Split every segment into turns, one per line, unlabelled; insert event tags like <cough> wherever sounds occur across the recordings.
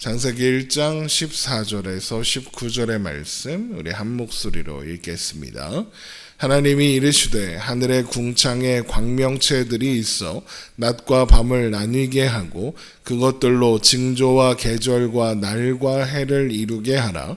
장세기 1장 14절에서 19절의 말씀 우리 한 목소리로 읽겠습니다. 하나님이 이르시되 하늘의 궁창에 광명체들이 있어 낮과 밤을 나뉘게 하고 그것들로 징조와 계절과 날과 해를 이루게 하라.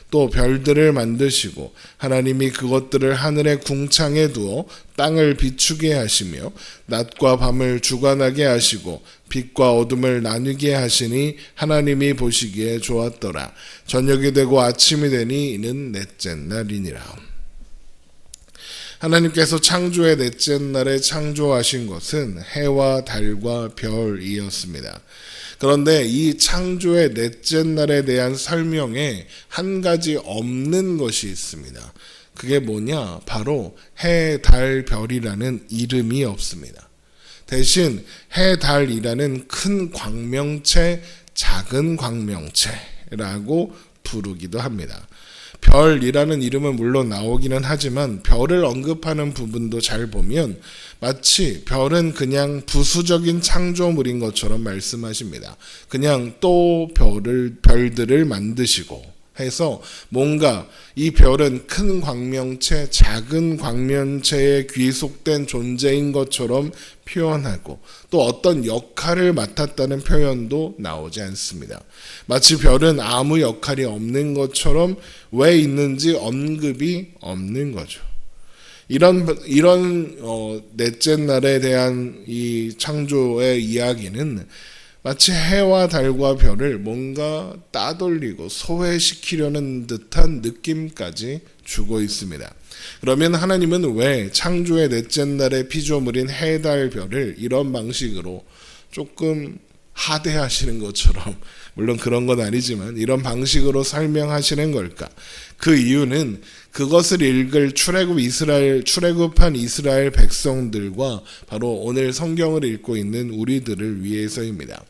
또 별들을 만드시고 하나님이 그것들을 하늘의 궁창에 두어 땅을 비추게 하시며 낮과 밤을 주관하게 하시고 빛과 어둠을 나누게 하시니 하나님이 보시기에 좋았더라 저녁이 되고 아침이 되니 이는 넷째 날이니라 하나님께서 창조의 넷째 날에 창조하신 것은 해와 달과 별이었습니다. 그런데 이 창조의 넷째 날에 대한 설명에 한 가지 없는 것이 있습니다. 그게 뭐냐? 바로 해, 달, 별이라는 이름이 없습니다. 대신 해, 달이라는 큰 광명체, 작은 광명체라고 부르기도 합니다. 별이라는 이름은 물론 나오기는 하지만 별을 언급하는 부분도 잘 보면 마치 별은 그냥 부수적인 창조물인 것처럼 말씀하십니다. 그냥 또 별을 별들을 만드시고 해서 뭔가 이 별은 큰 광명체, 작은 광명체에 귀속된 존재인 것처럼 표현하고 또 어떤 역할을 맡았다는 표현도 나오지 않습니다. 마치 별은 아무 역할이 없는 것처럼 왜 있는지 언급이 없는 거죠. 이런 이런 어, 넷째 날에 대한 이 창조의 이야기는 마치 해와 달과 별을 뭔가 따돌리고 소외시키려는 듯한 느낌까지 주고 있습니다. 그러면 하나님은 왜 창조의 넷째 날의 피조물인 해, 달, 별을 이런 방식으로 조금 하대하시는 것처럼 <laughs> 물론 그런 건 아니지만 이런 방식으로 설명하시는 걸까? 그 이유는 그것을 읽을 출애굽 이스라엘 출애굽한 이스라엘 백성들과 바로 오늘 성경을 읽고 있는 우리들을 위해서입니다.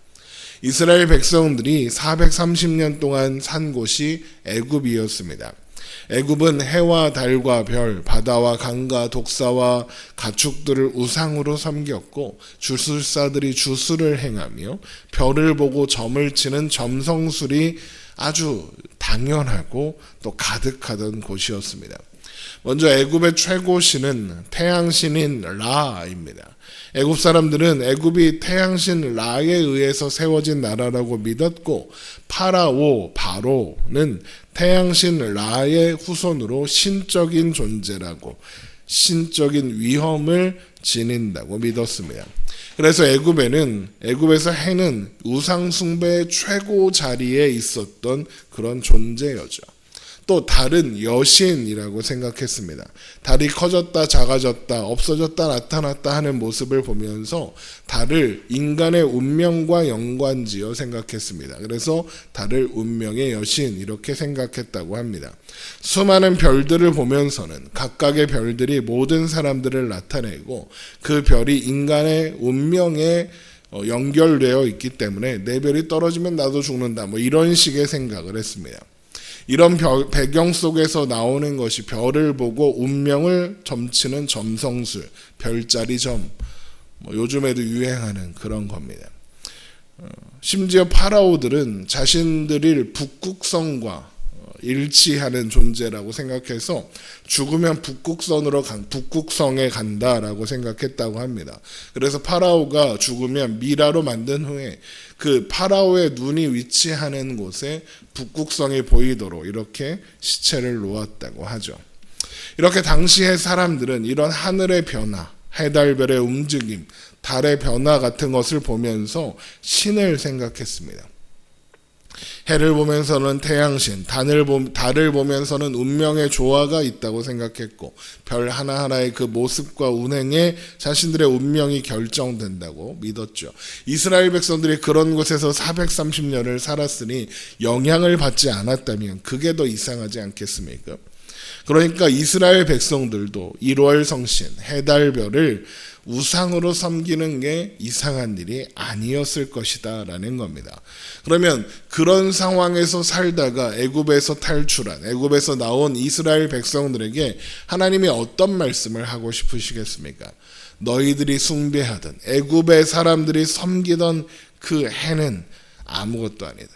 이스라엘 백성들이 430년 동안 산 곳이 애굽이었습니다. 애굽은 해와 달과 별, 바다와 강과 독사와 가축들을 우상으로 섬겼고 주술사들이 주술을 행하며 별을 보고 점을 치는 점성술이 아주 당연하고 또 가득하던 곳이었습니다. 먼저 애굽의 최고 신은 태양 신인 라입니다. 애굽 사람들은 애굽이 태양 신 라에 의해서 세워진 나라라고 믿었고 파라오 바로는 태양 신 라의 후손으로 신적인 존재라고 신적인 위험을 지닌다고 믿었습니다. 그래서 애굽에는 애굽에서 해는 우상 숭배의 최고 자리에 있었던 그런 존재였죠. 또 달은 여신이라고 생각했습니다. 달이 커졌다 작아졌다 없어졌다 나타났다 하는 모습을 보면서 달을 인간의 운명과 연관지어 생각했습니다. 그래서 달을 운명의 여신 이렇게 생각했다고 합니다. 수많은 별들을 보면서는 각각의 별들이 모든 사람들을 나타내고 그 별이 인간의 운명에 어, 연결되어 있기 때문에 내 별이 떨어지면 나도 죽는다. 뭐 이런 식의 생각을 했습니다. 이런 배경 속에서 나오는 것이 별을 보고 운명을 점치는 점성술, 별자리 점. 뭐 요즘에도 유행하는 그런 겁니다. 어, 심지어 파라오들은 자신들이 북극성과 일치하는 존재라고 생각해서 죽으면 북극선으로 간, 북극성에 간다라고 생각했다고 합니다. 그래서 파라오가 죽으면 미라로 만든 후에 그 파라오의 눈이 위치하는 곳에 북극성이 보이도록 이렇게 시체를 놓았다고 하죠. 이렇게 당시의 사람들은 이런 하늘의 변화, 해달별의 움직임, 달의 변화 같은 것을 보면서 신을 생각했습니다. 해를 보면서는 태양신, 달을, 보, 달을 보면서는 운명의 조화가 있다고 생각했고 별 하나하나의 그 모습과 운행에 자신들의 운명이 결정된다고 믿었죠. 이스라엘 백성들이 그런 곳에서 430년을 살았으니 영향을 받지 않았다면 그게 더 이상하지 않겠습니까? 그러니까 이스라엘 백성들도 1월 성신, 해달별을 우상으로 섬기는 게 이상한 일이 아니었을 것이다 라는 겁니다. 그러면 그런 상황에서 살다가 애굽에서 탈출한 애굽에서 나온 이스라엘 백성들에게 하나님이 어떤 말씀을 하고 싶으시겠습니까? 너희들이 숭배하던 애굽의 사람들이 섬기던 그 해는 아무것도 아니다.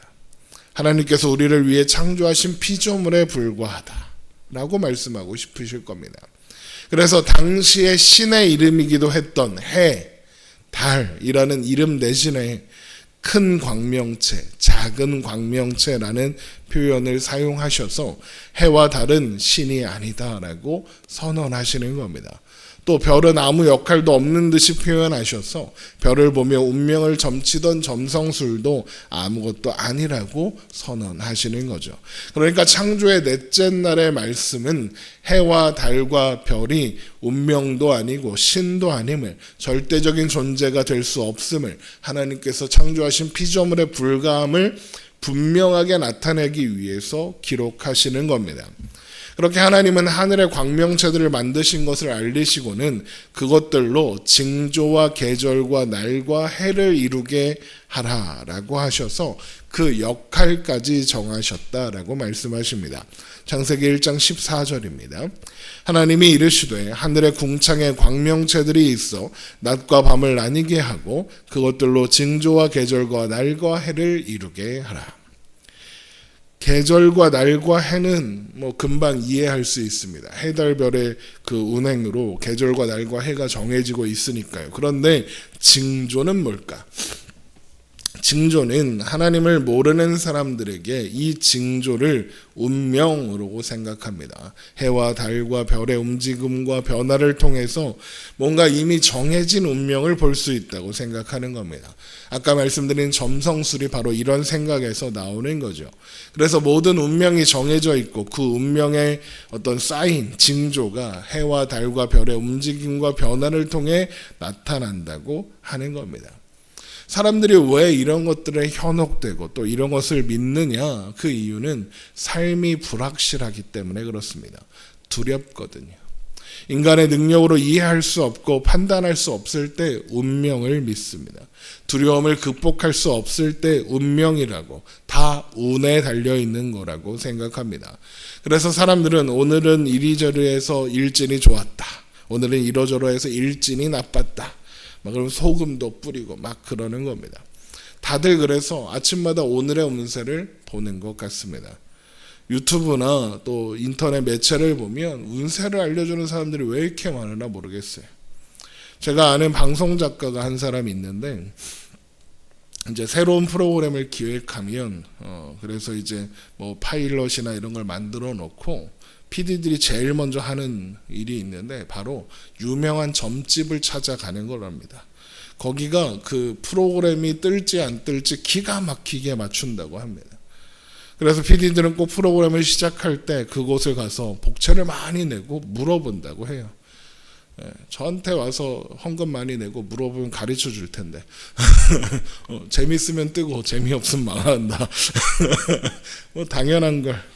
하나님께서 우리를 위해 창조하신 피조물에 불과하다 라고 말씀하고 싶으실 겁니다. 그래서 당시의 신의 이름이기도 했던 해, 달이라는 이름 대신에 큰 광명체, 작은 광명체라는 표현을 사용하셔서 해와 달은 신이 아니다라고 선언하시는 겁니다. 또 별은 아무 역할도 없는 듯이 표현하셔서 별을 보며 운명을 점치던 점성술도 아무것도 아니라고 선언하시는 거죠. 그러니까 창조의 넷째 날의 말씀은 해와 달과 별이 운명도 아니고 신도 아님을 절대적인 존재가 될 수 없음을 하나님께서 창조하신 피조물의 불가함을 분명하게 나타내기 위해서 기록하시는 겁니다. 그렇게 하나님은 하늘의 광명체들을 만드신 것을 알리시고는 그것들로 징조와 계절과 날과 해를 이루게 하라라고 하셔서 그 역할까지 정하셨다라고 말씀하십니다. 창세기 1장 14절입니다. 하나님이 이르시되 하늘의 궁창에 광명체들이 있어 낮과 밤을 나뉘게 하고 그것들로 징조와 계절과 날과 해를 이루게 하라. 계절과 날과 해는 뭐 금방 이해할 수 있습니다. 해달별의 그 운행으로 계절과 날과 해가 정해지고 있으니까요. 그런데 징조는 뭘까? 징조는 하나님을 모르는 사람들에게 이 징조를 운명으로 생각합니다. 해와 달과 별의 움직임과 변화를 통해서 뭔가 이미 정해진 운명을 볼 수 있다고 생각하는 겁니다. 아까 말씀드린 점성술이 바로 이런 생각에서 나오는 거죠. 그래서 모든 운명이 정해져 있고 그 운명의 어떤 사인, 징조가 해와 달과 별의 움직임과 변화를 통해 나타난다고 하는 겁니다. 사람들이 왜 이런 것들에 현혹되고 또 이런 것을 믿느냐? 그 이유는 삶이 불확실하기 때문에 그렇습니다. 두렵거든요. 인간의 능력으로 이해할 수 없고 판단할 수 없을 때 운명을 믿습니다. 두려움을 극복할 수 없을 때 운명이라고 다 운에 달려 있는 거라고 생각합니다. 그래서 사람들은 오늘은 이리저리해서 일진이 좋았다. 오늘은 이러저러해서 일진이 나빴다. 막 그럼 소금도 뿌리고 막 그러는 겁니다. 다들 그래서 아침마다 오늘의 운세를 보는 것 같습니다. 유튜브나 또 인터넷 매체를 보면 운세를 알려주는 사람들이 왜 이렇게 많으나 모르겠어요. 제가 아는 방송 작가가 한 사람이 있는데 이제 새로운 프로그램을 기획하면 어 그래서 이제 뭐 파일럿이나 이런 걸 만들어 놓고 PD들이 제일 먼저 하는 일이 있는데 바로 유명한 점집을 찾아가는 거랍니다. 거기가 그 프로그램이 뜰지 안 뜰지 기가 막히게 맞춘다고 합니다. 그래서 PD들은 꼭 프로그램을 시작할 때 그곳을 가서 복채를 많이 내고 물어본다고 해요. 예, 저한테 와서 헌금 많이 내고 물어보면 가르쳐 줄 텐데 <laughs> 어, 재밌으면 뜨고 재미없으면 망한다. <laughs> 뭐 당연한 걸.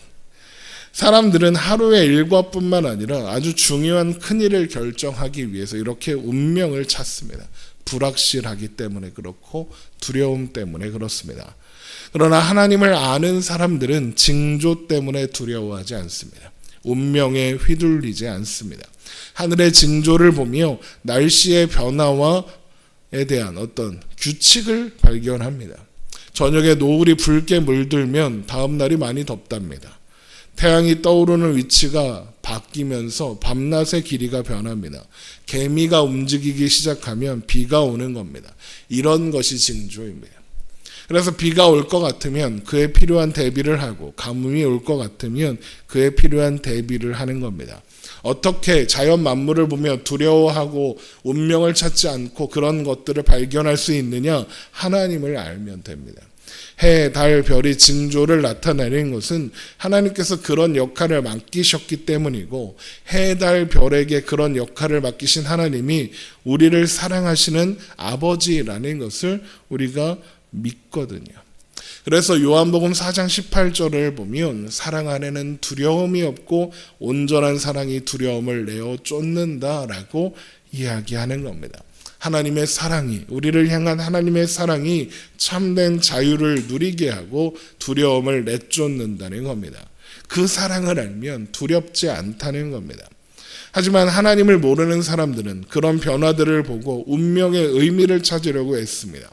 사람들은 하루의 일과뿐만 아니라 아주 중요한 큰 일을 결정하기 위해서 이렇게 운명을 찾습니다. 불확실하기 때문에 그렇고 두려움 때문에 그렇습니다. 그러나 하나님을 아는 사람들은 징조 때문에 두려워하지 않습니다. 운명에 휘둘리지 않습니다. 하늘의 징조를 보며 날씨의 변화와에 대한 어떤 규칙을 발견합니다. 저녁에 노을이 붉게 물들면 다음 날이 많이 덥답니다. 태양이 떠오르는 위치가 바뀌면서 밤낮의 길이가 변합니다. 개미가 움직이기 시작하면 비가 오는 겁니다. 이런 것이 징조입니다. 그래서 비가 올 것 같으면 그에 필요한 대비를 하고 가뭄이 올 것 같으면 그에 필요한 대비를 하는 겁니다. 어떻게 자연 만물을 보며 두려워하고 운명을 찾지 않고 그런 것들을 발견할 수 있느냐? 하나님을 알면 됩니다. 해, 달, 별이 징조를 나타내는 것은 하나님께서 그런 역할을 맡기셨기 때문이고 해, 달, 별에게 그런 역할을 맡기신 하나님이 우리를 사랑하시는 아버지라는 것을 우리가 믿거든요. 그래서 요한복음 4장 18절을 보면 사랑 안에는 두려움이 없고 온전한 사랑이 두려움을 내어 쫓는다라고 이야기하는 겁니다. 하나님의 사랑이 우리를 향한 하나님의 사랑이 참된 자유를 누리게 하고 두려움을 내쫓는다는 겁니다. 그 사랑을 알면 두렵지 않다는 겁니다. 하지만 하나님을 모르는 사람들은 그런 변화들을 보고 운명의 의미를 찾으려고 했습니다.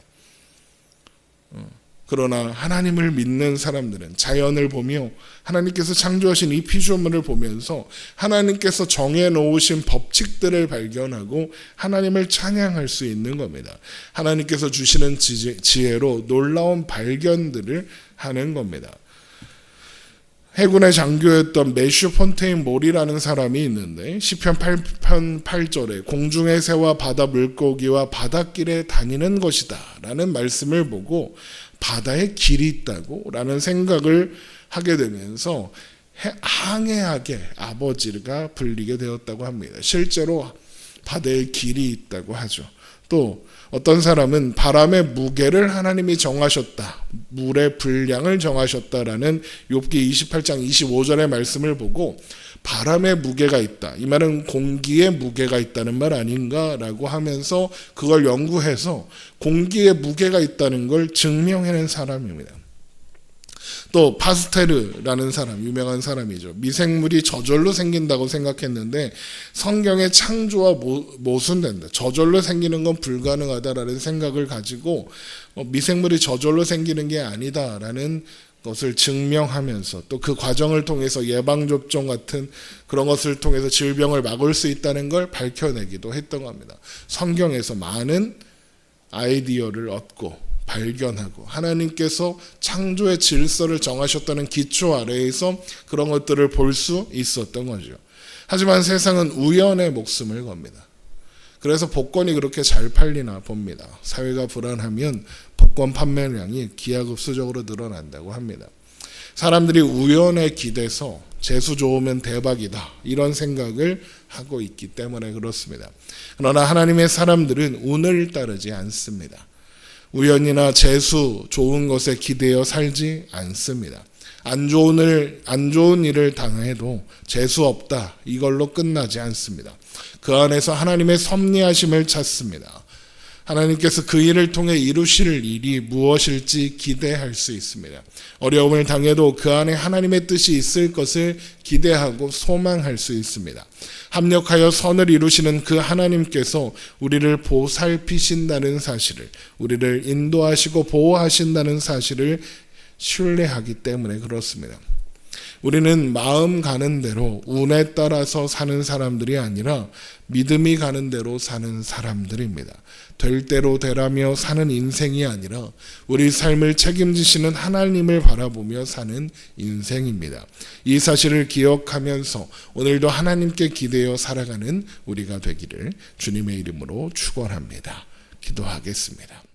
그러나 하나님을 믿는 사람들은 자연을 보며 하나님께서 창조하신 이 피조물을 보면서 하나님께서 정해 놓으신 법칙들을 발견하고 하나님을 찬양할 수 있는 겁니다. 하나님께서 주시는 지혜로 놀라운 발견들을 하는 겁니다. 해군의 장교였던 매슈 폰테인 몰이라는 사람이 있는데 시편 8편 8절에 공중의 새와 바다 물고기와 바닷길에 다니는 것이다 라는 말씀을 보고 바다에 길이 있다고 라는 생각을 하게 되면서 항해하게 아버지가 불리게 되었다고 합니다. 실제로 바 다에 길이 있다고 하죠. 또 어떤 사람은 바람의 무게를 하나님이 정하셨다. 물의 분량을 정하셨다라는 욥기 28장 25절의 말씀을 보고 바람의 무게가 있다. 이 말은 공기의 무게가 있다는 말 아닌가라고 하면서 그걸 연구해서 공기의 무게가 있다는 걸 증명해낸 사람입니다. 또 파스테르라는 사람 유명한 사람이죠. 미생물이 저절로 생긴다고 생각했는데 성경의 창조와 모순된다. 저절로 생기는 건 불가능하다라는 생각을 가지고 어, 미생물이 저절로 생기는 게 아니다라는 것을 증명하면서 또 그 과정을 통해서 예방접종 같은 그런 것을 통해서 질병을 막을 수 있다는 걸 밝혀내기도 했던 겁니다. 성경에서 많은 아이디어를 얻고 발견하고 하나님께서 창조의 질서를 정하셨다는 기초 아래에서 그런 것들을 볼 수 있었던 거죠. 하지만 세상은 우연의 목숨을 겁니다. 그래서 복권이 그렇게 잘 팔리나 봅니다. 사회가 불안하면 복권 판매량이 기하급수적으로 늘어난다고 합니다. 사람들이 우연에 기대서 재수 좋으면 대박이다 이런 생각을 하고 있기 때문에 그렇습니다. 그러나 하나님의 사람들은 운을 따르지 않습니다. 우연이나 재수 좋은 것에 기대어 살지 않습니다. 안 좋은 일, 안 좋은 일을 당해도 재수 없다. 이걸로 끝나지 않습니다. 그 안에서 하나님의 섭리하심을 찾습니다. 하나님께서 그 일을 통해 이루실 일이 무엇일지 기대할 수 있습니다. 어려움을 당해도 그 안에 하나님의 뜻이 있을 것을 기대하고 소망할 수 있습니다. 합력하여 선을 이루시는 그 하나님께서 우리를 보살피신다는 사실을, 우리를 인도하시고 보호하신다는 사실을 신뢰하기 때문에 그렇습니다. 우리는 마음 가는 대로 운에 따라서 사는 사람들이 아니라 믿음이 가는 대로 사는 사람들입니다. 될 대로 되라며 사는 인생이 아니라 우리 삶을 책임지시는 하나님을 바라보며 사는 인생입니다. 이 사실을 기억하면서 오늘도 하나님께 기대어 살아가는 우리가 되기를 주님의 이름으로 축원합니다. 기도하겠습니다.